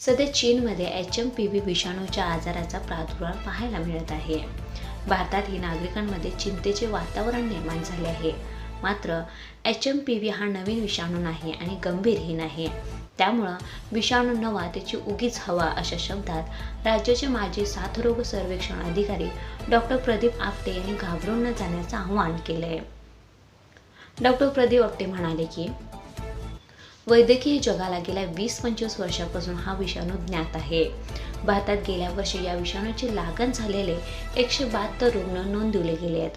सध्या चीनमध्ये H M P V विषाणूच्या आजाराचा प्रादुर्भाव पाहायला मिळत आहे. भारतातही नागरिकांमध्ये चिंतेचे वातावरण निर्माण झाले आहे. मात्र एच एम पी व्ही हा नवीन विषाणू नाही आणि गंभीरही नाही. त्यामुळं विषाणू नवा त्याची उगीच हवा अशा शब्दात राज्याचे माजी साथरोग सर्वेक्षण अधिकारी डॉक्टर प्रदीप आपटे यांनी घाबरून न जाण्याचं आवाहन केलं आहे डॉक्टर प्रदीप आपटे म्हणाले की वैद्यकीय जगाला गेल्या वीस पंचवीस वर्षापासून हा विषाणू ज्ञात आहे. भारतात गेल्या वर्षी या विषाणूची लागण झालेले एकशे बहात्तर रुग्ण नोंदवले गेले आहेत.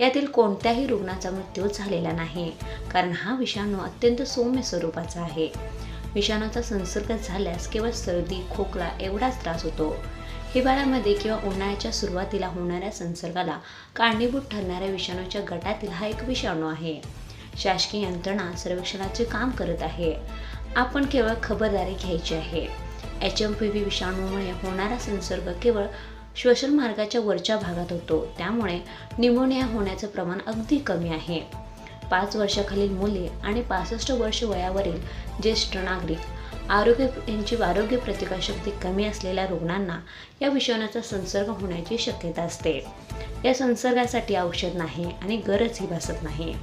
यातील कोणत्याही रुग्णाचा मृत्यू झालेला नाही कारण हा विषाणू अत्यंत सौम्य स्वरूपाचा आहे. विषाणूचा संसर्ग झाल्यास केवळ सर्दी खोकला एवढाच त्रास होतो. हिवाळ्यामध्ये किंवा उन्हाळ्याच्या सुरुवातीला होणाऱ्या संसर्गाला कारणीभूत ठरणाऱ्या विषाणूच्या गटातील हा एक विषाणू आहे. शासकीय यंत्रणा सर्वेक्षणाचे काम करत आहे. आपण केवळ खबरदारी घ्यायची आहे. एच एम पी व्ही विषाणूमुळे होणारा संसर्ग केवळ श्वसन मार्गाच्या वरच्या भागात होतो. त्यामुळे निमोनिया होण्याचं प्रमाण अगदी कमी आहे. पाच वर्षाखालील मुले आणि पासष्ट वर्ष वयावरील ज्येष्ठ नागरिक आरोग्य यांची आरोग्य प्रतिकारशक्ती कमी असलेल्या रुग्णांना या विषाणूचा संसर्ग होण्याची शक्यता असते. या संसर्गासाठी औषध नाही आणि गरजही भासत नाही.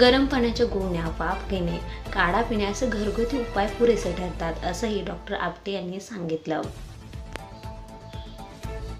गरम पाण्याच्या गोण्या वाफ घेणे काढा पिणे घरगुती उपाय पुरेसे ठरतात असंही डॉक्टर आपटे यांनी सांगितलं.